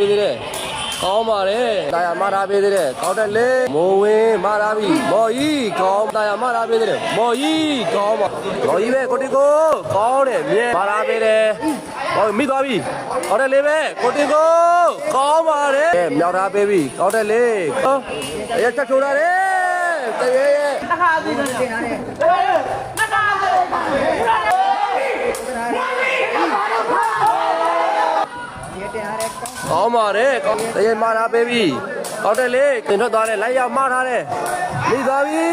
ပေးသေးတယ်ကောင်းပါတယ်တာယာမထားပေးသေးတယ်ကောင်းတယ်လေမိုးဝင်းမထားပြီမော်ကြီးကောင်းတာယာမထားပေးသေးတယ်မော်ကြီးကောင်းပါမော်ကြီးပဲကိုတီကိုကောင်းတယ်မြဲမထားပေးတယ်ဟောမိသွားပြီကောင်းတယ်လေပဲကိုတီကိုကောင်းပါတယ်မြောက်ထားပေးပြီကောင်းတယ်လေဟောရချက်ချိုးတာတယ်တရေရဲ့ ကောင်းပါတယ်ကောင်းတရေမာထားပေးပြီကောင်းတယ်လေတင်ထွက်သွားတယ်လိုက်ရောက်မှားထားတယ်မိသွားပြီ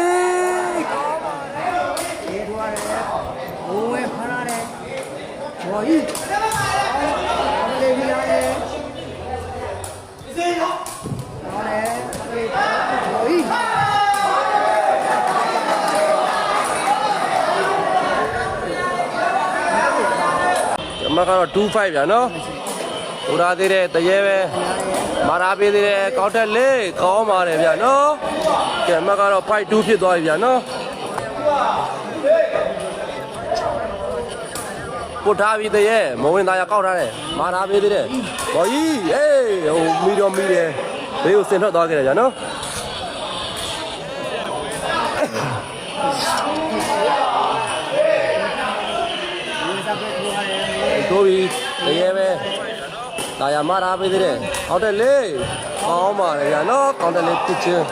ရေထွားတယ်ဘိုးဝဲဖလာတယ်ဘော်ကြီးလေးပြီးလာတယ်စေရောဟောတယ်ဘော်ကြီးအမကတော့25ဗျာနော် ဟိုထားသေးတယ်တရေပဲမာထားပေးသေးတယ်ကောင်းတယ်လေကောင်းပါတယ်ဗျာနော်ကဲအမကတော့5 2ဖြစ်သွားပြီဗျာနော်ပုတ်ထားပြီတရေမဝင်သားရကောက်ထားတယ်မာထားပေးသေးတယ်ဘော်ကြီးဟေးဟိုမီတော့မီတယ်ဘေးကိုစင်ထွက်သွားခဲ့တယ်ဗျာနော်ဝေးစားပဲထွားတယ်တို့ပြီတရေပဲ တာယာမထားပေးသေးတယ်ကောင်းတယ်လေကောင်းပါတယ်ဗျာနော်ကောင်းတယ်လေတစ်ချင်း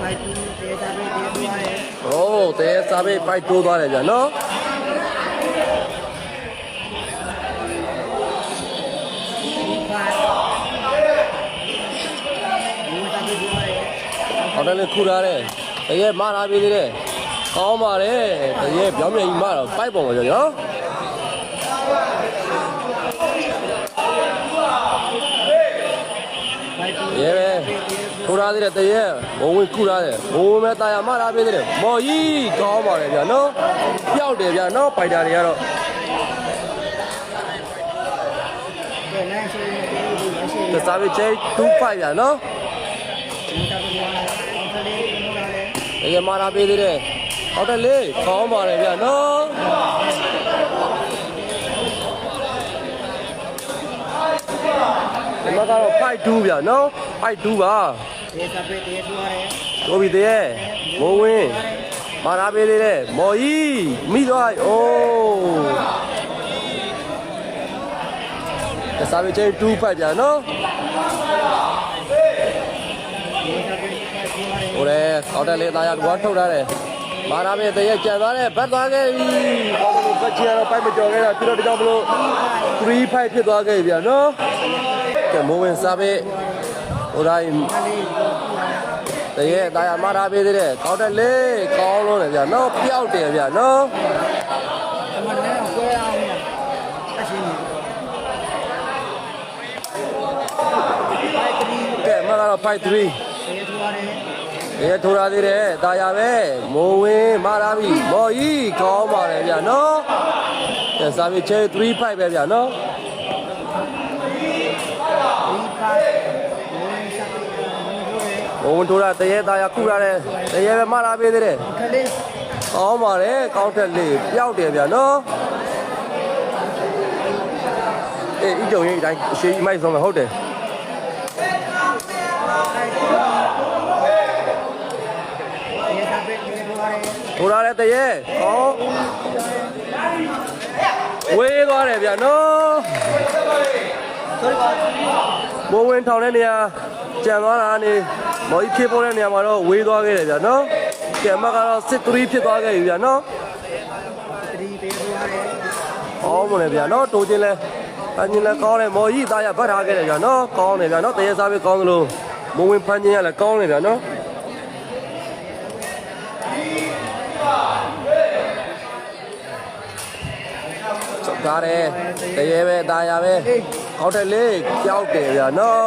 ဖိုက်တူတေးစားပဲတေးထွားတယ်။အိုးတဲစားပေးပိုက်တိုးသွားတယ်ဗျာနော်ဖို တယ်လေခူထားတယ်။တရေမထားပေးသေးတယ်။ကောင်းပါတယ်။တရေပြောင်းပြန်ကြီးမတော့ပိုက်ပုံပါကြောနော်ဖိုက်တူ။တရေပဲခူထားသေးတယ်တရေဘုံဝင်ခူထားတယ်။ဘုံဝင်မဲ့တာယာမထားပေးသေးတယ်။မော်ကြီးကောင်းပါတယ်ဗျာနော်။ပျောက်တယ်ဗျာနော်ပိုက်တာတွေကတော့ကဲနိုင်ရှိနေတယ်ဒီရရှိတစားပေးချေ25ဗျာနော် ရေမထားပေးသေးတယ်။ဟုတ်တယ်လေကောင်းပါတယ်ဗျာနော်ဒီမှာကတော့52ဗျာနော်52ပါတေးစားပဲတေးထွားတယ်တို့ပြီတည်းမိုးဝင်းမာနာပေးသေးတယ်မော်ကြီးမိသွားအိုးတစားပဲချင်း2ဖိုက်ပြန်နော် တေးစားပဲဖိုက်ထွားတယ် ဟိုလေကောက်တယ်လေသားရကွာထုတ်ထားတယ်မာနာပေးတည်းကြံသွားတယ်ဘတ်သွားခဲ့ပြီကောက်တယ်ဘတ်ချီကတော့ပိုက်မကျော်ခဲ့တာပြီးတော့တကြောင်မလို့3ဖိုက်ဖြစ်သွားခဲ့ပြီပြန်နော်ကဲမိုးဝင်းစားပေးဟိုတိုင်းတရေတာယာမာနာပေးသေးတယ်ကောက်တယ်လေကောင်းလို့လေဗျာနော်ပျောက်တယ်ဗျာနော်အမနဲ့ကွဲအောင်ရအရှင်ကြီးဖိုက်တီကဲမကတော့5 3တေးထွားတယ် ရေထိုးရသေးတယ်တာယာပဲမိုးဝင်းမာလာပြီမော်ကြီးကောင်းပါတယ်ဗျာနော်ကဲစာပေချေ3 5ပဲဗျာနော်ဒီဖိုက်ဝင်စားပဲဝင်ထိုးတယ်ဘုံထိုးရတရေတာယာခုရတယ်တရေပဲမာလာပေးသေးတယ်ခလေးကောင်းပါတယ်ကောင်းတဲ့လေးပျောက်တယ်ဗျာနော်အေးဤကြုံရင်အတိုင်းအရှိကြီးမိုက်ဆုံးပဲဟုတ်တယ် တယ်ထိုးရတဲ့တရေကောင်းဝေးသွားတယ်ဗျာနော်ဘုံဝင်ထောင်တဲ့နေရာကြံသွားတာနေမော်ကြီးဖြစ်ပေါ်တဲ့နေရာမှာတော့ဝေးသွားခဲ့တယ်ဗျာနော်ကဲမကတော့စစ်3ဖြစ်သွားခဲ့ပြီဗျာနော်တတိတေးထွားတယ်ကောင်းမလဲဗျာနော်တိုးချင်းလဲဖန်ချင်းလဲကောင်းတယ်မော်ကြီးသားရဗတ်ထားခဲ့တယ်ဗျာနော်ကောင်းတယ်ဗျာနော်တရေစားပဲကောင်းသလိုမဝင်ဖန်ချင်းရလဲကောင်းတယ်ဗျာနော် ချက်ကားတယ်တရေပဲသားရပဲကောက်တယ်လေကြောက်တယ်ဗျာနော်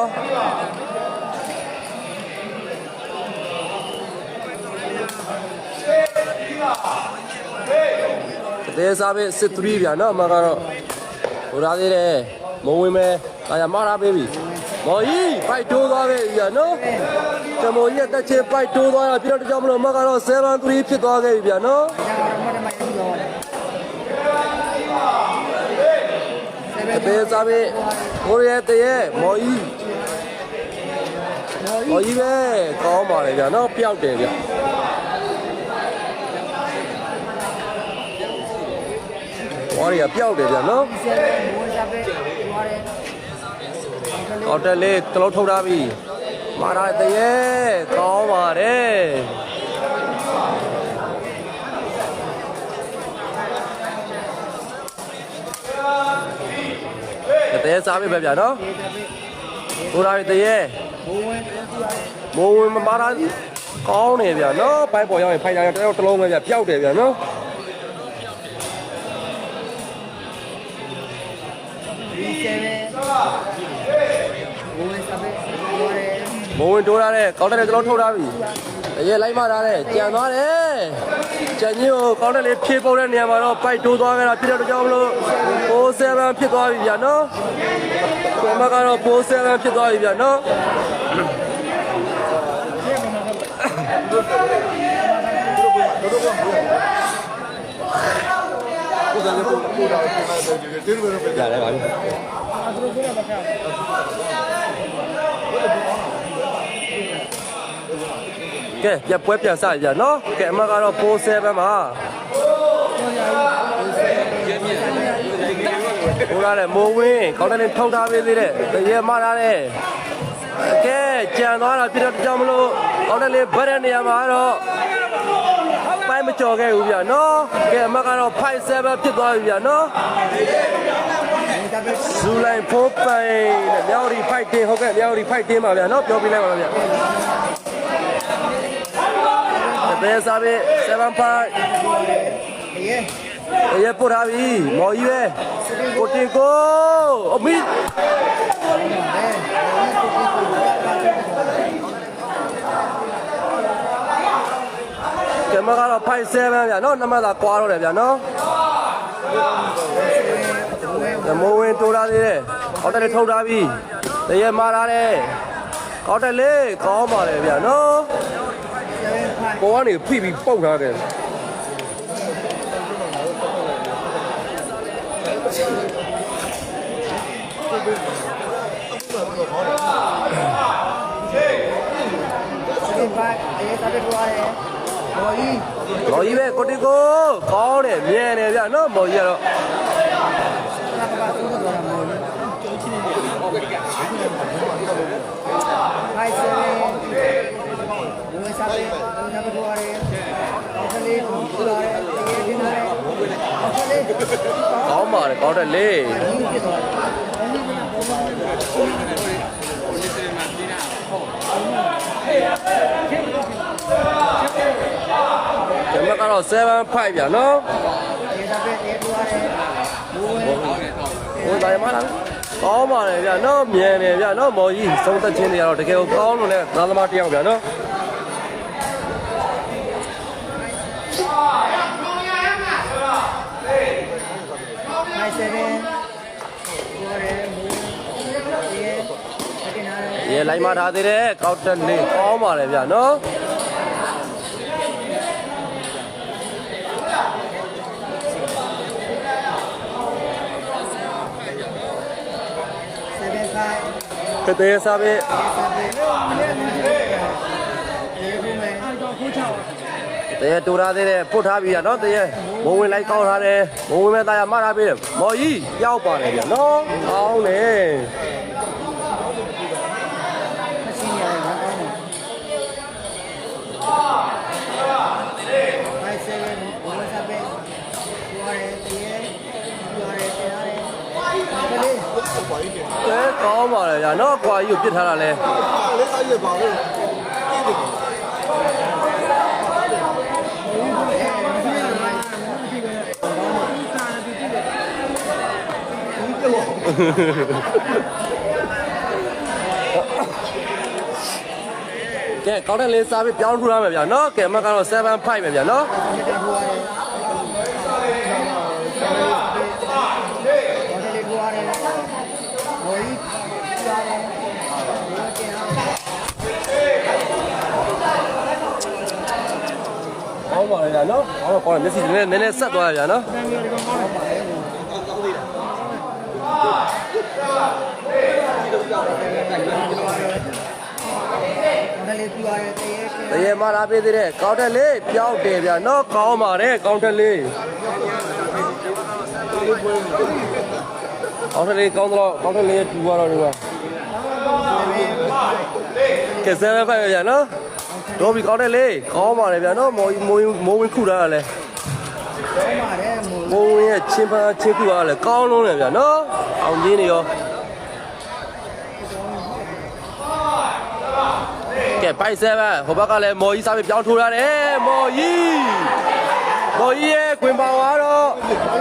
တရေစားပဲစစ်3ဗျာနော်အမကတော့ဟိုရာသေးတယ်မဝင်မဲသားရမထားပေးပြီမော်ကြီးပိုက်တိုးသွားခဲ့ပြီဗျာနော်ကျမော်ကြီးရဲ့တက်ချေပိုက်တိုးသွားတာပြီးတော့တကြောင်မလို့မကတော့7-3ဖြစ်သွားခဲ့ပြီဗျာနော် ကျန်တော့မတ်တမရပြီးတော့တပေးစားပြီးကိုရီးယားတရေမော်ကြီးမော်မော်ကြီးပဲကောင်းပါလေဗျာနော်ပျောက်တယ်ဗျဝါရီကပျောက်တယ်ဗျာနော်ဆယ်မိုးစားပဲသွားတယ်အော်တက်လေးတလုံးထုတ်ထားပြီမာရတရေ စားပြီပဲဗျာနော်ဒီစားပဲကိုရာတရေဘိုးဝင်ပြန်ကြည့်ရတယ်မိုးဝင်မမာတာကောင်းနေဗျာနော်ဘိုက်ပေါ်ရောက်ရင်ဖိုင်တိုင်းတယောက်တစ်လုံးပဲဗျာပျောက်တယ်ဗျာနော်ဒီဆယ်ပဲဘိုးဝင်စားပဲသွားတယ်မိုးဝင်တိုးထားတဲ့ကောင်းတဲ့တစ်လုံးထုတ်ထားပြီတရေလိုက်မှထားတဲ့ကြံသွားတယ်ကြံကြီးကိုကောင်းတဲ့လေးဖြေပုတ်တဲ့နေရာမှာတော့ဘိုက်တိုးသွားခဲ့တာဖြစ်တဲ့ကြောင့်မလို့ 47ဖြစ်သွားပြီဗျာနော်ကိုမကတော့47ဖြစ်သွားပြီဗျာနော်ကိုယ်တိုင်ကိုကိုတာကိုနိုင်တယ်ကျေးဇူးပဲပဲရတယ်ပါပြီအတူတူကပါခါကဲပြပွဲပြန်စရကြနော်ကဲအမကတော့47မှာ ဟိုလာတဲ့မိုးဝင်းကောင်းတဲ့လေးထုတ်ထားပေးသေးတယ်တရေမထားတယ်ကဲကြံသွားတာပြတော့တကြောင်မလို့ကောင်းတဲ့လေးဗတ်တဲ့နေရာမှာတော့ပိုင်းမကြော်ခဲ့ဘူးဗျာနော်ကဲအမကတော့57ဖြစ်သွားပြီဗျာနော်ဒီစားပဲဇူလိုင်ဖိုးပိုင်တဲ့မြောက်ရီဖိုက်တင်ဟုတ်ကဲ့မြောက်ရီဖိုက်တင်ပါဗျာနော်ပြောပြလိုက်ပါလားဗျာတပည့်စားပြီ7 5ဒီရဲ့။ရေပို့ထားပြီ။မော်ကြီးပဲ။ ကိုတင်ကိုအမီကမကတော့ဖိုင်7ဗျာနော်နံပါတ်သာကွာတော့တယ်ဗျာနော်။ဓမိုးဝင်တိုးထားသေးတယ်။အော်တယ်ထုတ်ထားပြီ။တရေမာထားတယ်။ကောက်တယ်လေကောင်းပါလေဗျာနော်။ပေါ်ကနေဖိပြီးပုတ်ထားတယ် ဒီပါ ဒီစားပဲသွားတယ်ဘော်ကြီး။မော်ကြီးပဲကိုတင်ကိုကောင်းတယ်မြန်တယ်ဗျာနော်မော်ကြီးကတော့နာကပါသုံးတော့မော်ကြီးဟိုက်ဆယ်ဘိုးဝင်စားပဲဘိုးစားပဲသွားတယ်အောက်ကလေးကိုသွားတယ်တကယ်ပြင်းတယ်အောက်ကလေးကောင်းပါတယ်ကောင်းတယ်လေ ကတော့7 5ဗျာနော်ဒီစားပဲတေးသွားတယ်ဘိုးဝင်ဟိုတိုင်မလားကောင်းပါတယ်ဗျာနော်မြန်တယ်ဗျာနော်မော်ကြီးသုံးသက်ချင်းတွေကတော့တကယ်ကိုကောင်းလို့လည်းသားသမားတစ်ယောက်ဗျာနော်ဟိုက်ဆယ်ဘသွားတယ်ဘိုးဒီရဲ့တကယ်နာတယ်ရေလိုက်မထားသေးတယ်ကောက်တက်လေးကောင်းပါတယ်ဗျာနော် ကတဲ့စားပဲစားပဲဒီဘုမဲတော့ခိုးချောက်တရေတူထားသေးတယ်ပုတ်ထားပြီဗျာနော်တရေမုံဝင်လိုက်ကောင်းထားတယ်မုံဝင်မဲ့သားရမထားပေးတယ်မော်ကြီးရောက်ပါတယ်ဗျာနော်ကောင်းတယ် အချင်းရတယ်ဘာကောင်းလဲဟိုက်ဆယ်ဘဘစားပဲသွားတယ်တရေသွားတယ်တရားတယ်ကလေး ကဲကောင်းပါတယ်ဗျာနော် ကွာကြီးကိုပြစ်ထားတာလဲလေးအားရပါလို့ကဲကောင်းတဲ့လေးစားပြီးပြောင်းထူရမယ်ဗျာနော်ကဲအမကတော့7 5ပဲဗျာနော် မြတ်တာသွားတယ်ဘာလဲသွားတယ်ဘောကြီးသွားတယ် တယ် ဗျာနော်ဟောကောင်းတယ်မျက်စိနည်းနည်းနည်းဆက်သွားတယ်ဗျာနော်တန်ကြီးကတော့ကောင်းတယ်ဘာလဲပြရတယ်တရေတရေမလာပေးသေးတယ်ကောင်းတယ်လေးပြောင်းတယ်ဗျာနော်ကောင်းပါတယ်ကောင်းတယ်လေးကောင်းတယ်လေးကောင်းတော့ကောင်းတယ်လေးတူသွားတော့ဒီမှာကဲဆယ်ပဲဗျာနော် တော့ပြီကောင်းတယ်လေးကောင်းပါတယ်ဗျာနော်မော်မိုးမိုးဝင်ခုတာလဲကောင်းပါတယ်မို့မိုးဝင်ရဲ့ချင်းပန်းချင်းခုတာလဲကောင်းလုံးတယ်ဗျာနော်အောင်ကြီးနေရောကဲပိုက်ဆယ်ပဲဟိုဘက်ကလည်းမော်ကြီးစားပြီးပြောင်းထိုးရတယ်မော်ကြီးမော်ကြီးရဲ့ခွင်ပေါသွားတော့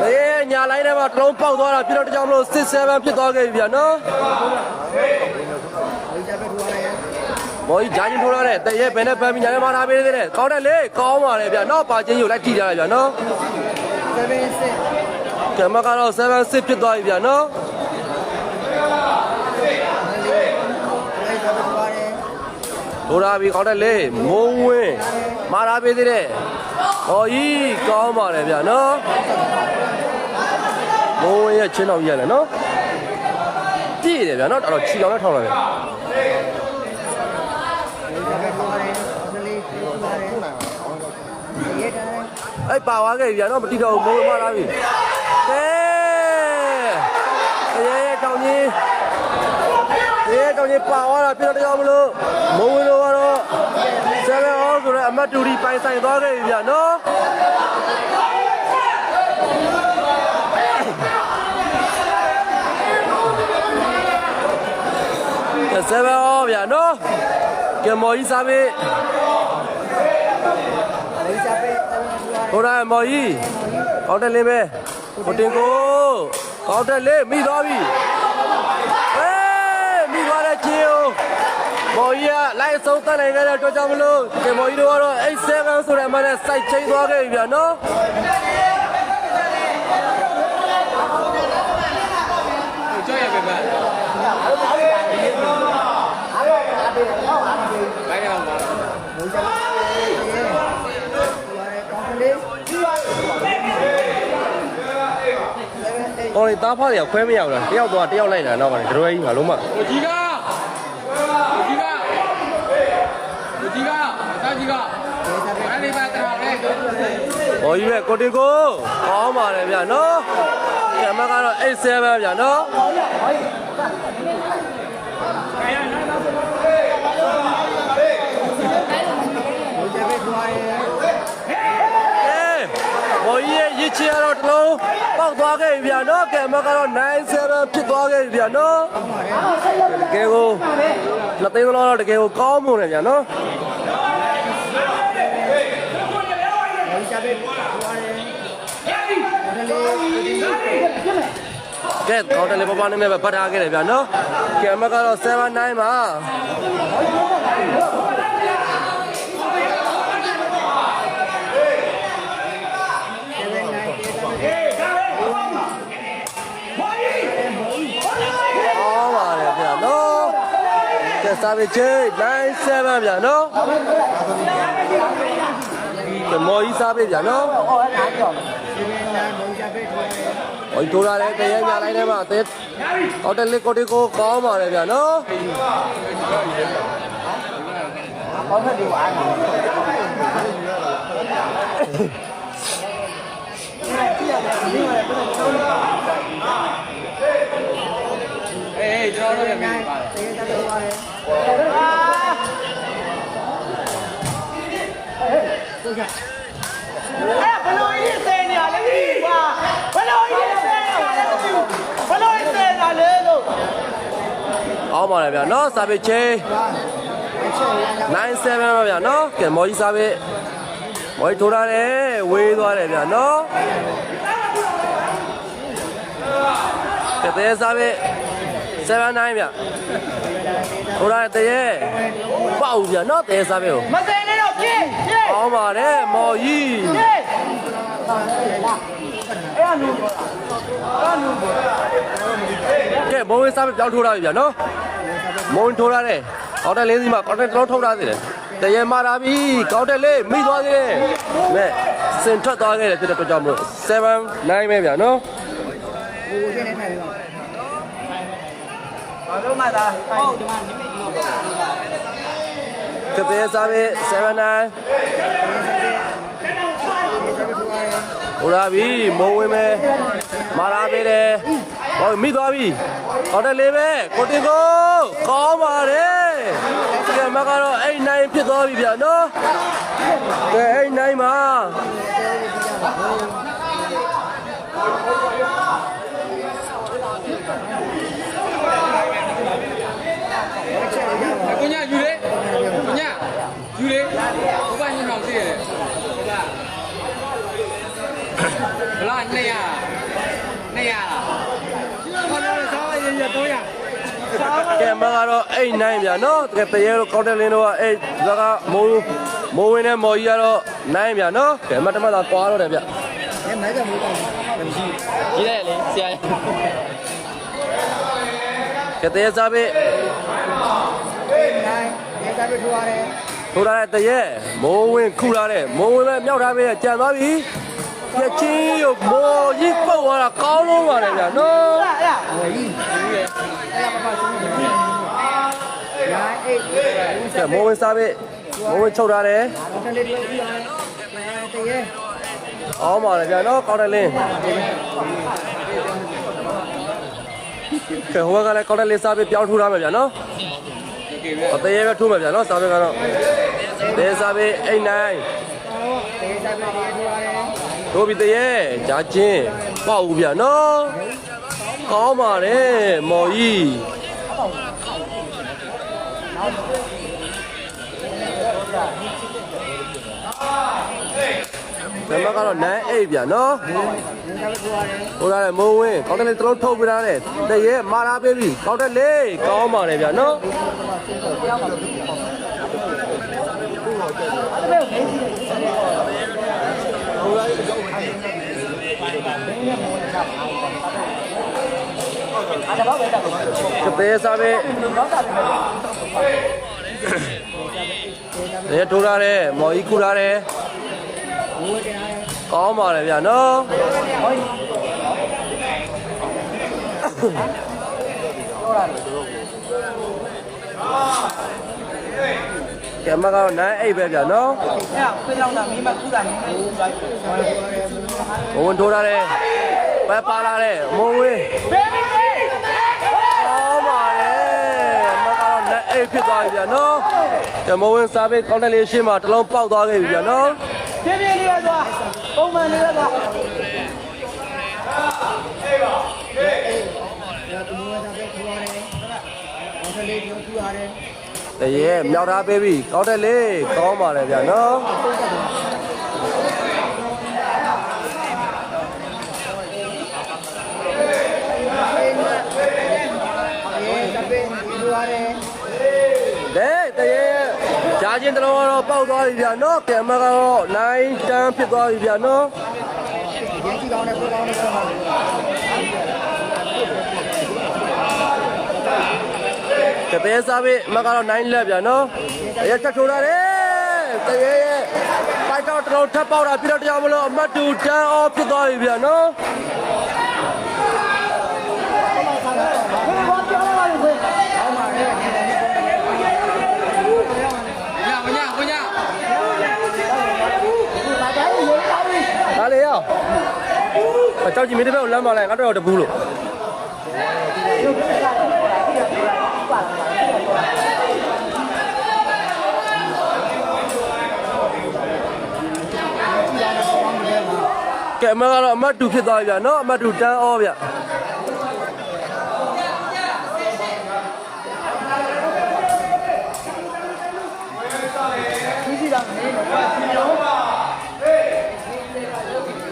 အေးညာလိုက်ထဲမှာတစ်လုံးပေါက်သွားတာပြတော့တကြောင်မလို့6 7ဖြစ်သွားခဲ့ပြီဗျာနော်ဒီကြပဲထူရတယ် မော်ကြီးဂျာချင်းထိုးရတယ်တရဲ့ဘယ်နဲ့ပန်းပြီးညာထဲမှာထားပေးသေးတယ်ကောင်းတယ်လေကောင်းပါလေဗျာနော်ပါချင်းယူလိုက်ထိကြရဗျာနော်7 6ကဲမကတော့7 6ဖြစ်သွားပြီဗျာနော်လိုက်ကြပဲထူရတယ်ထိုးထားပြီကောင်းတယ်လေမုံဝင်းမာထားပေးသေးတယ်ဟောကြီးကောင်းပါလေဗျာနော်မုံဝင်းရဲ့ချင်းတော်ကြီးရလဲနော်ပြည့်တယ်ဗျာနော်တော်တော်ချီအောင်နဲ့ထောင်းလာတယ် ဒီကြပဲထူရတယ်ဒီ လေးထူရတယ်ရေတာအဲ့ပါသွားခဲ့ပြီဗျာနော်မတိတော့ဘူးမုံဝင်းမာထားပြီကဲရဲရဲတောင်ကြီးရဲတောင်ကြီးပါသွားတာပြတော့တရားမလို့မုံဝင်းတော့ကတော့7 all ဆိုတော့အမတ်တူဒီပိုင်ဆိုင်သွားခဲ့ပြီဗျာနော်ကဲဆယ်ပဲဟောဗျာနော်ကဲမော်ကြီးစားပြီဒီကြပဲထူရတယ် ဟိုတိုင်းမော်ကြီးကောင်းတယ်လေးပဲဟိုတင်ကိုကောင်းတယ်လေးမိသွားပြီအေးမိသွားတဲ့ချင်းကိုမော်ကြီးကလိုက်အဆုံးတက်နိုင်ခဲ့တဲ့အတွက်ကြောင့်မလို့ကဲမော်ကြီးတို့ကတော့87ဆိုတဲ့အမှန်နဲ့စိုက်ချိန်သွားခဲ့ပြီဗျာနော် ဟောလေတားဖားတွေကခွဲမရဘူးလားတယောက်သွားတယောက်လိုက်တာတော့ဗါတယ်ကြွယ်ကြီးမှာလုံးမ 我几个？我几个？我几个？三几个？俺礼拜多少嘞？ မော်ကြီးပဲကိုတင်ကိုကောင်းပါတယ်ဗျာနော်ကဲအမကတော့87ပဲဗျာနော် ကဲဘော်ကြီးရဲ့ရစ်ချရတော့တစ်လုံးပေါက်သွားခဲ့ပြီဗျာနော်ကဲအမကတော့97ဖြစ်သွားခဲ့ပြီဗျာနော်တကယ်ကိုနှစ်သိန်းလောက်တော့တကယ်ကိုကောင်းမွန်တယ်ဗျာနော်ဒီကြပဲထူရတယ်ဒါလေးကဲကောင်းတယ်လေပပနဲ့ပဲပတ်ထားခဲ့တယ်ဗျာနော်ကဲအမကတော့79ပါ စာပေချင်း97ဗျာနော်ကမော်ကြီးစားပေးဗျာနော်အော်အဲ့ဒါကြောင့်ဟိုတို့လာတဲ့တရေညာလိုက်ထဲမှာတဲဟိုတယ်လစ်ကိုတီကိုကောင်းပါတယ်ဗျာနော်ဟောဖက်ဒီဝါနော်အေးကျွန်တော်တို့ရမြင်ပါတယ် ကိုကြ哎，ဘလို့ကြီးစဲနေရလဲကွာဘလို့ကြီးစဲနေရလဲဘလို့ကြီးစဲနေလဲလို့။ကောင်းပါတယ်ဗျာနော်စာပေချေပါအချက်ရရ97ပါဗျာနော်။ကဲမော်ကြီးစာပေမော်ကြီးထိုးလာတယ်ဝေးသွားတယ်ဗျာနော်။ကဲတဲစာပေ79ဗျာ။ ထိုးလာတဲ့တရဲပေါက်ဗျာနော်တဲစာပေကိုမစဲနေတော့ပြည့်ပြည့်ကောင်းပါတယ်မော်ကြီးပြည့်အဲ့အနူပေါ်တာအနူပေါ်တာကဲဘုံဝင်စာပေပြောင်းထိုးလာပြီဗျာနော်။မုံထိုးလာတယ်။အော်တယ်လေးစီမှာအော်တယ်တစ်လုံးထုတ်ထားသေးတယ်။တရေမာလာပြီကောင်းတယ်လေမိသွားသေးတယ်မဲ့စင်ထွက်သွားခဲ့တယ်ဖြစ်တဲ့အတွက်ကြောင့်မို့7 9ပဲဗျာနော်ဟိုရှင်းနေထိုင်တော့ ဘာလို့မှသာဟုတ်ဒီမှာနိမိတ်ကြီးကတဲ့စားပြီ7 9ဟိုလာပြီမုံဝင်မယ်မာလာပြီတယ်ဟောမိသွားပြီကောင်းတယ်လေပဲကိုတင်ကိုကောင်းပါတယ်ကဲမကတော့အဲ့နိုင်ဖြစ်သွားပြီဗျာနော်ကဲအဲ့နိုင်မှာ ကိုညာယူလေကိုညာယူလေဘုရားညောင်းသိရတယ်ဘုရားဘလား200 200လားဘာလို့လဲဆောင်းရရ300 ကဲမကတော့အဲ့ နိုင်ဗျာနော်တကယ်တရေတို့ကောင်းတယ်လင်းတို့ကအဲ့ဇကမိုးမိုးဝင်တဲ့မော်ကြီးကတော့နိုင်ဗျာနော်ကဲမတမသာကွာတော့တယ်ဗျအဲမိုက်ကမိုးတော့ကြီးတယ်လေဆရာကဲတရေစားပြီနိုင်နေစားပြီးထွားတယ်ထိုးထားတဲ့တရေမိုးဝင်ခုထားတဲ့မိုးဝင်ပဲမြောက်ထားပြီကြံသွားပြီပြချင်းရုပ်မော်ကြီးပုတ်သွားတာကောင်းလုံးပါတယ်ဗျာနော်အဲ့ဒါဝယ်ကြီးအဲ့ဒါပပ ဆုံးနေတယ်နိုင်အေးကဲမိုးဝင်စားပြီမိုးဝင်ချုပ်ထားတယ်ဒါတော့လေးပြောပြရတယ်တရေအောင်းပါတယ်ဗျာနော်ကောင်းတယ်လင်းကဲဟိုကလည်းကောင်းတယ်လင်းစားပြီပြောင်းထိုးထားမယ်ဗျာနော်အသေးပဲထိုးမယ်ဗျာနော်စားပဲကတော့သေစားပဲအိတ်နိုင်တေးစားပြီးထွားတယ်ထိုးပြီးသေးရဲ့ဂျာချင်းပေါ့ဦးဗျာနော်ကောင်းပါတယ်မော်ကြီး နမကတော့နန်းအိတ်ဗျာနော်နေစားပြီးထွားတယ်ဟိုလာလေမုံဝင်းကောင်းတယ်လေတလုံးထုတ်ပြထားတယ်တရေမာလာပေးပြီကောင်းတယ်လေကောင်းပါတယ်ဗျာနော် ကသေးစားပဲရေထိုးထားတယ်မော်ကြီးခူထားတယ်ဝယ်တယ်ကောင်းပါလေဗျာနော်ကဲမကတော့နိုင်အိတ်ပဲဗျာနော်အဲ့ဒါခွေးလောင်းတာမင်းမခုတာမင်းမခုတာဘုံထိုးထားတယ်ပဲပါလာတယ်မုံဝေး ဘေဘီဘေ ကောင်းပါလေမကတော့နိုင်အိတ် ဖြစ်သွားပြီဗျာနော်ကဲမုံဝင်းစားပေးကောင်းတယ်လေးရှင်းမှာတစ်လုံးပေါက်သွားခဲ့ပြီဗျာနော်ပြေးပြေးလေးရသွားပုံမှန်လေးရသွားရတူဝယ်စားပြီးထွားတယ်တော့လေးပြောထွားတယ်တရေမြောက်ထားပေးပြီကောင်းတယ်လေကောင်းပါလေဗျာနော် အေးစားပြီးထွားတယ် လေတရေဂျာ ချင်းတစ်လုံးကတော့ပေါက်သွားပြီဗျာနော်ကဲမကတော့နိုင်တန်းဖြစ်သွားပြီဗျာနော်ရင်းကြည့်ကောင်းတယ်ပိုကောင်းတယ်ဆိုတော့ကတဲ့စားပြီမကတော့9လက်ဗျာနော်ရချက်ထိုးလာတယ်တရေရဲ့ပိုက်တော့တစ်လုံးထပ်ပေါက်တာပြီးတော့တရားမလို့အမတ်တူတန်းအောဖြစ်သွားပြီဗျာနော် ညာကိုညာကိုညာ ဒါလေရော အကြောက်ကြီးမင်းတစ်ဖက်ကိုလမ်းမလိုက်ငါတို့တော့တပူးလို့ကဲမကတော့အမတ်တူဖြစ်သွားပြီဗျာနော်အမတ်တူတန်းအောဗျာ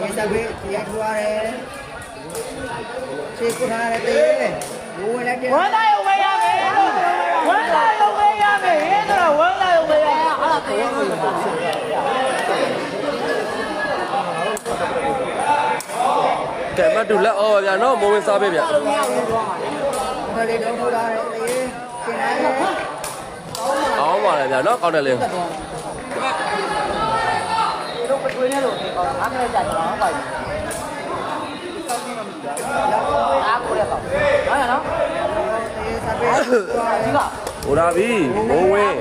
ရင်းစားပြီးရထွားတယ် စေကုထားတယ်တေးဘိုးဝင်လိုက်တယ်ဝမ်းသာရုံပဲရမယ်ဝမ်းသာရုံပဲရမယ်ဟဲ့တော့ဝမ်းသာရုံပဲရမယ်အဲ့ဒါကိုကဲအမတ်တူလက်အောဗျာနော်မိုးဝင်စားပေးဗျာခလေးတော့ထိုးထားတယ်တေးကျင်လာတယ်အောင်းပါလေတယ်ဗျာနော်ကောင်းတယ်လေတို့ပထွေးနေလို့အားကလေးကြာကျွန်တော်ပါပြီ အားကိုရပါဟုတ်ရနော်အေးစားပေးဒီကဟိုလာပြီမိုးဝင်း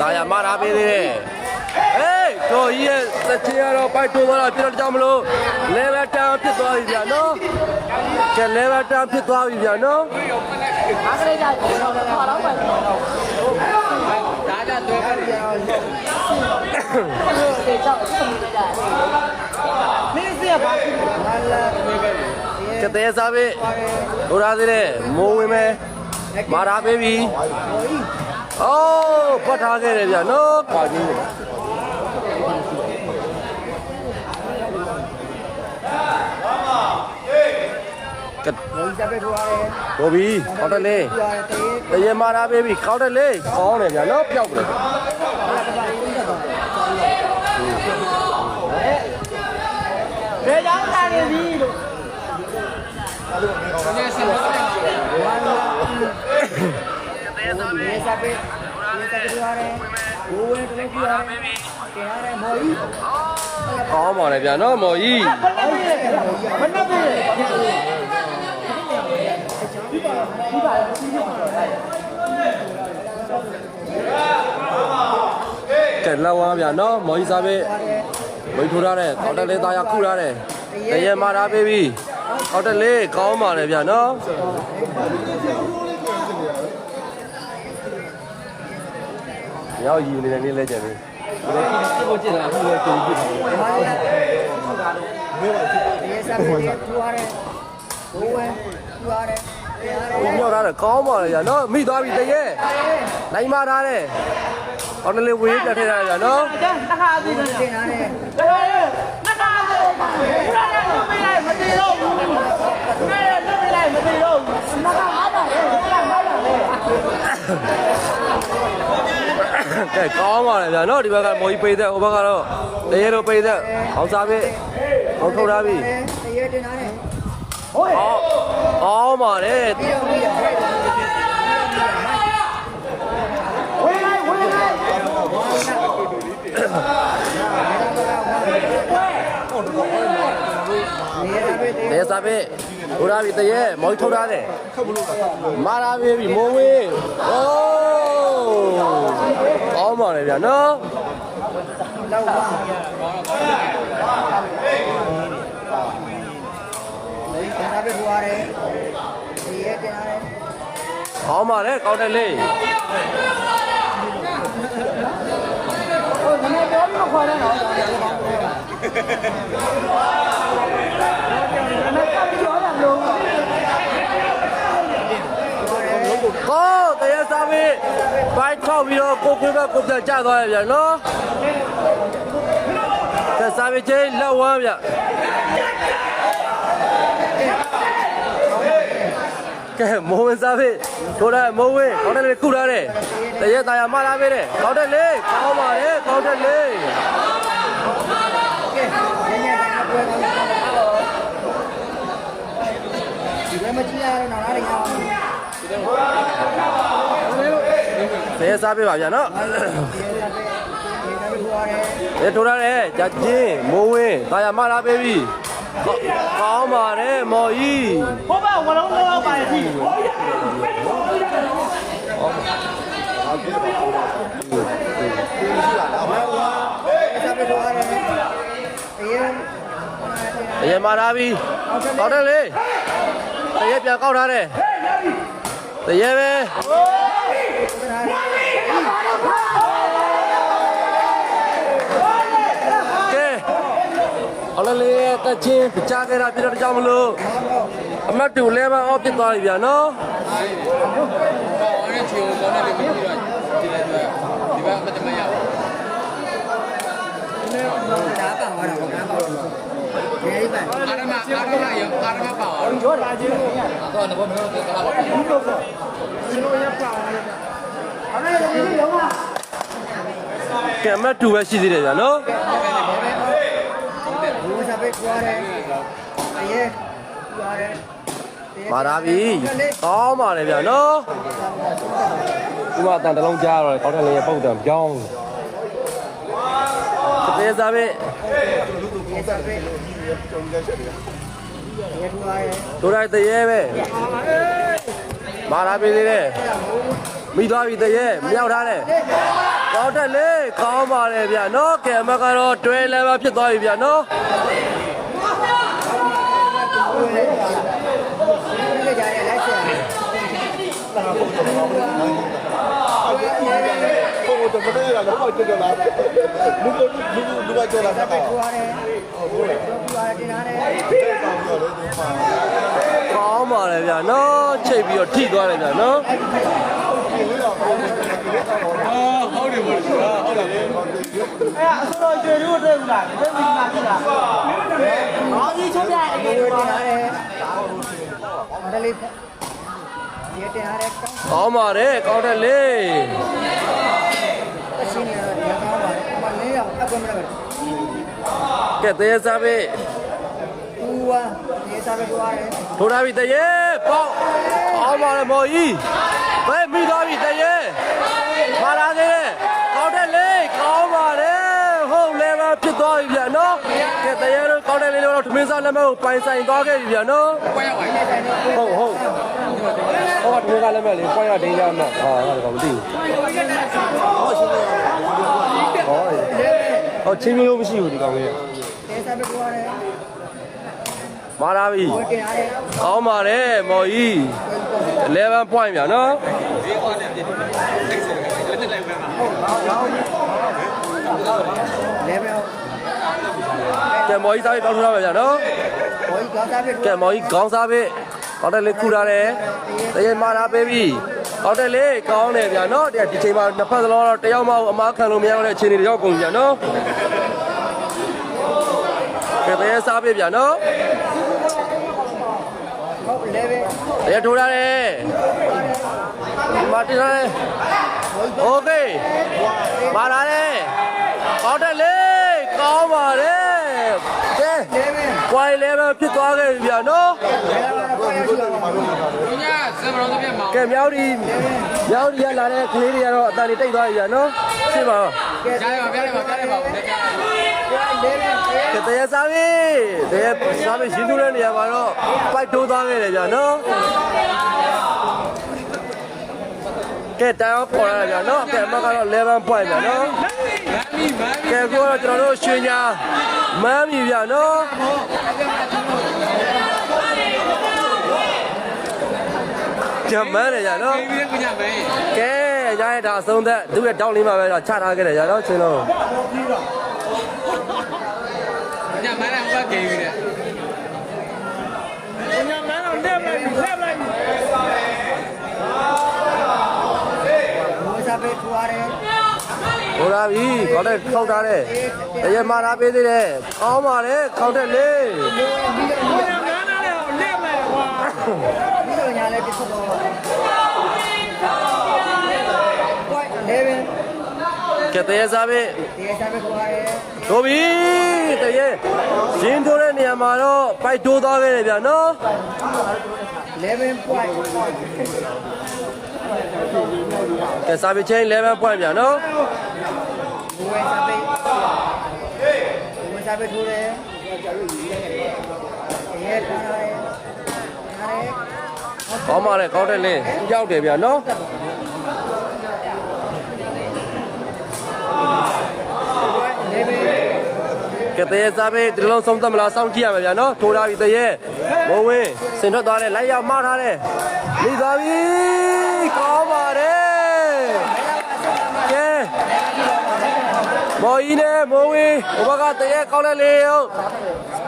တာယာမထားပေးသေးတယ်ဟေးတော်ကြီးရဲ့စချင်ရတော့ပိုက်တိုးသွားတာပြတော့ကြောက်မလို့ level 10ဖြစ်သွားပြီဗျာနော်ကဲ level 10ဖြစ်သွားပြီဗျာနော်အားကလေးကြာကျွန်တော်ပါတော့ပါတော့ဒါကြသွဲခဲ့တယ်တေချောက်ဆက်နေကြမင်းစီရပါလာလာ ကတဲ့စားပြီဟိုလာသေးတယ်မိုးဝင်းမဲမာထားပေးပြီအိုးပတ်ထားခဲ့တယ်ဗျာနော်ပါကြီးကဘောကြီးစားပေးထွားတယ်ဟိုပြီကောင်းတယ်လေထွားတယ်တေးတရေမာထားပေးပြီကောင်းတယ်လေကောင်းတယ်ဗျာနော်ပျောက်တယ်ဘာကဘာလေးတက်တော့ဘယ်ကြောင့်တာနေပြီလို့။ ဒီစင်တော့တယ်တေးစားပေးတေးစားပေးထွားတယ်ဘိုးဝင်တူထွားတယ်တေးရတယ်မော်ကြီးကောင်းပါလေဗျာနော်မော်ကြီးဘယ်နဲ့ပြီကဲလောက်သွားဗျာနော်မော်ကြီးစားပေးဝိတ်ထိုးထားတယ်ကောင်းတယ်လေသားရခုထားတယ်တရေမာထားပေးပြီ ကောင်းတယ်လေကောင်းပါလေဗျာနော်ရောက်ယူနေတဲ့နေ့လဲကြပြီဒီလိုကြည့်ကိုကြည့်တာအခုလည်းကြည့်ကြည့်တယ်မာရီတေးစားပေးထွားတယ်ဘိုးဝင်ထွားတယ်တေးရတယ်။ညော့ထားတယ်ကောင်းပါလေကြာနော်မိသွားပြီတရေနိုင်မထားတယ်။ဟောင်းလေးဝေးပြထည့်ထားကြနော်ကျန်တစ်ခါပြီတင်ရတယ်ဘယ်လိုနှစ်ခါပြီဘုရားလည်းလွတ်ပေးလိုက်မတည်တော့ဘူးဘုရားလည်းလွတ်ပေးလိုက်မတည်တော့ဘူးနှစ်ခါအားတာလေနှစ်ခါအားတာလေ ။ ကဲကောင်းပါလေကြာနော်ဒီဘက်ကမော်ကြီးပိတ်တဲ့ဟိုဘက်ကတော့တရေတော့ပိတ်တဲ့အောင်စားပြီ။အောင်ထုတ်ထားပြီတေးရတင်ရတယ်။ဟောကောင်းပါလေပြီးတော့ပြီးတော့ဝင်လိုက်ဝင်လိုက်နေရပေး။တရေစားပြီ ဟိုထားပြီတရေမော်ကြီးထုတ်ထားတယ်။မာထားပြီမိုးဝင်း။အိုးကောင်းပါလေဗျာနော်လောက်ပါနေရပေးထွားတယ်တေးရတင်ရတယ်။ကောင်းပါလေကောင်းတယ်လေဟိုနည်းနည်းပြောပြီးခေါ်တယ်နော်နည်းကပ်ပြောရလို့ ။ကောတရေစားပြီဘိုက် ထောက်ပြီးတော့ကိုကွေးဘက်ကိုပြန်ကျသွားရဗျာနော်။ကဲစားပြီချင်းလက်ဝမ်းဗျကဲမိုးဝင်စားပြီထိုးတယ်မိုးဝင်ကောင်းတယ်လေခုထားတယ်တရေတာယာမလာပြီတဲ့ကောင်းတယ်လေကောင်းပါလေကောင်းတယ်လေကဲညညတိုင်းပွဲကောင်းဒီဘက်မကြည့်ရတော့နောက်လာရအောင် တရေစားပြီပါဗျာနော်ဒီရပေးထွားတယ်ရေထိုးထားတယ်ဂျာချင်းမိုးဝင်တာယာမလာပြီပြီကောင်းပါတယ်မော်ကြီးဘုရားဝလုံးလောက်ပါပြီစားပေးထွားတယ်အေးတရေမာလာပြီကောင်းတယ်လေတရေပြန်ကောက်ထားတယ်တရေပဲ လလေးတချင်းကြားခဲ့တာပြတော့ကြောက်မလို့အမတ်တူလဲမအော့ပြစ်သွားပြီဗျာနော်။အော်အဲ့ချီကိုကောင်းတယ်လေမကြည့်တော့ဒီလိုက်တော့ဒီဘက်ကမတမရဘူးဒါပါသွားတာဘာပါလို့ဒီအိမ်ပါ။အာရမအာရမရအာရမပါအောင်။ရောလာခြင်းလို့ရတော့တော့မလို့တော့တော့ဘူးလို့ဆိုရှင်တို့ရပါအဲ့ဒါလည်းရောပါကဲအမတ်တူပဲရှိသေးတယ်ဗျာနော် ဘူးစားပေးထွားတယ်အေးထွားတယ်မာလာပြီကောင်းပါလေဗျာနော်ဒီမှာအတန်တစ်လုံးကြားတော့ကောင်းတဲ့လေးရဲ့ပုံတံပြောင်းတဲ့စားပဲဒီစားပဲရေထူလာရဲ့တို့လိုက်တရေပဲမာလာပေးသေးတယ်မိသွားပြီတရေမြောက်ထားတယ်ကောင်းတဲ့လေးကောင်းပါလေဗျာနော်ကဲမကတော့တွဲလည်းပဲဖြစ်သွားပြီဗျာနော် ဒီကြရဲလိုက်ဆက် ကိုကို တော့မတဲ့ရတော့ပေါ့တက်တော့လားလူလူလူလူကကြောလာတာပဲကောထူရတယ်ထူရတယ်တင်ရတယ်တောင်းရတယ်ဒီမှာကောင်းပါလေဗျာနော်ချိတ်ပြီးတော့ထိသွားတယ်ဗျာနော်အော် ဟုတ်တယ်ပေါ့ဟုတ်တယ်အဲ့ဒါအစိုးရကျွေးလို့တဲ့ဘူးလားတဲ့ဘူးလားဖြစ်လားဘာကြီးချုပ်ပြအဒီရေးလိုပါတင်ရတယ်ဒါလေးရေတင်ရတယ်ကောင်းကောင်းပါတယ်ကောင်းတဲ့လေးအရှင်းရတော့ဒီကောင်းပါတယ်အမလေးရအကွမ်းမရဘူးကဲတရေစားပဲတူဝါဒီစားပဲထူရတယ်ထိုးထားပြီတရေပေါ့ကောင်းပါလေမော်ကြီးဘယ်မိသွားပြီတရေ မာလာသေးတယ်ကောင်းတဲ့လေးကောင်းပါတယ်ဟုတ်လည်းပဲဖြစ်သွားပြီဗျာနော်ကဲတရေတို့ကောင်းတဲ့လေးတို့ထမင်းစားလက်မကိုပိုင်ဆိုင်သွားခဲ့ပြီဗျာနော်ပွဲရောက်ပါပြီဟုတ်ဟုတ်ဟောထမင်းစားလက်မလေးပွိုင်းရဒင်းရမှာဟာငါတော့မသိဘူးဟောဟောချင်းမျိုးမရှိဘူးဒီကောင်လေးဒီစားပဲထူရတယ်မာလာပြီတင်ရတယ်ကောင်းပါတယ်မော်ကြီး11 point ဗျာနော် လေပဲကဲမော်ကြီးစားပြီးတောင်းထထားပါဗျာနော်ဘောကြီးကောင်းစားပဲထူကဲမော်ကြီးခေါင်းစားပြီးကောင်းတယ်လေးခူထားတယ်တကယ်မာလာပေးပြီကောင်းတယ်လေးကောင်းတယ်ဗျာနော်ဒီဒီချိန်မှာနှစ်ဖက်စလုံးတော့တယောက်မှအမားခံလို့မရတဲ့အခြေအနေတွေရောက်ကုန်ပြီဗျာနော်ကဲတကယ်စားပေးဗျာနော်ဟုတ်လေပဲတကယ်ထိုးထားတယ်ဒီမှာတင်ထားတယ် โอเคမာလာတယ်ကောင်းတယ်လေးကောင်းပါတယ်ကဲ လေပဲ ကွာလေးပဲဖြစ်သွားခဲ့ပြီဗျာနော် လေပဲပေါ်ရရှိပါဘူး ။ညစံမတော်သဖြင့်မောင် ကဲမြောက်ဒီမြောက်ဒီကလာတဲ့ကလေးတွေကတော့အတန်တွေတိတ်သွားပြီဗျာနော်ရှင်းပါဦး ။ကြားရပါပြရတယ်ပါပြရတယ်ပါလက်ကြား။ လေပဲ ကဲတရားစားပြီတရားစားပြီရင်းသူတဲ့နေရာမှာတော့ပိုက်တိုးသွားခဲ့တယ်ဗျာနော် ကဲတန်အောင်ပေါ်လာကြဗျာနော်ကဲအမကတော့11 point ဗျာနော်မမ်းမီမမ်းမီကဲကိုကတော့ကျွန်တော်တို့ရွှေညာမမ်းပြီဗျာနော်ကြမ်းမန်းတယ်ဗျာနော်ပြီးပြီးကညမင်းကဲရရတာအဆုံးသက်သူ့ရဲ့တောင်းလေးမှာပဲတော့ချထားခဲ့တယ်ဗျာနော်ချင်းလုံးညမန်းလည်းဟိုကဂိမ်းပြီးတဲ့ဘောစားပဲထူရတယ် ဟိုလာပြီခေါင်းတဲ့ထောက်ထားတယ်တရမာလာပေးသေးတယ်ကောင်းပါလေခေါင်းတဲ့လေးဒီလိုညာလည်းပြတ်တော့ကွိုက်လေပဲကဲတရစားပြီဒီစားပဲထူရတယ်တို့ပြီတရရင်းထိုးတဲ့နေရာမှာတော့ပိုက်တိုးသွားခဲ့တယ်ဗျာနော်လေပဲပွိုက်ကဲစားပြီချင်း11 point ဗျာနော် ဘဝစားပဲဘဝစားပဲထူတယ်ရေထူရတယ်ရတယ်ကောင်းပါလေကောင်းတဲ့လေးကြောက်တယ်ဗျာနော်လေပဲကဲတရစားပြီဒီလုံးဆုံးသက်မလားစောင့်ကြည့်ရမယ်ဗျာနော်ထိုးထားပြီတရဘုံဝင်းစင်ထွက်သွားတယ်လိုက်ရောက်မှားထားတယ်မိသွားပြီကောင်းပါတယ်ကဲ မော်ကြီးနဲ့မိုးဝင်းဟိုဘက်ကတရေကောင်းတဲ့လေးဟုတ်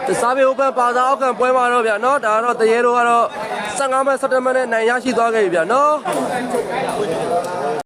တစားပြေဟိုဘက်ပါသာအောက်ခံပွဲမှာတော့ဗျာနော်ဒါကတော့တရေတို့ကတော့15မိနစ်17မိနစ်နိုင်ရရှိသွားခဲ့ပြီဗျာနော်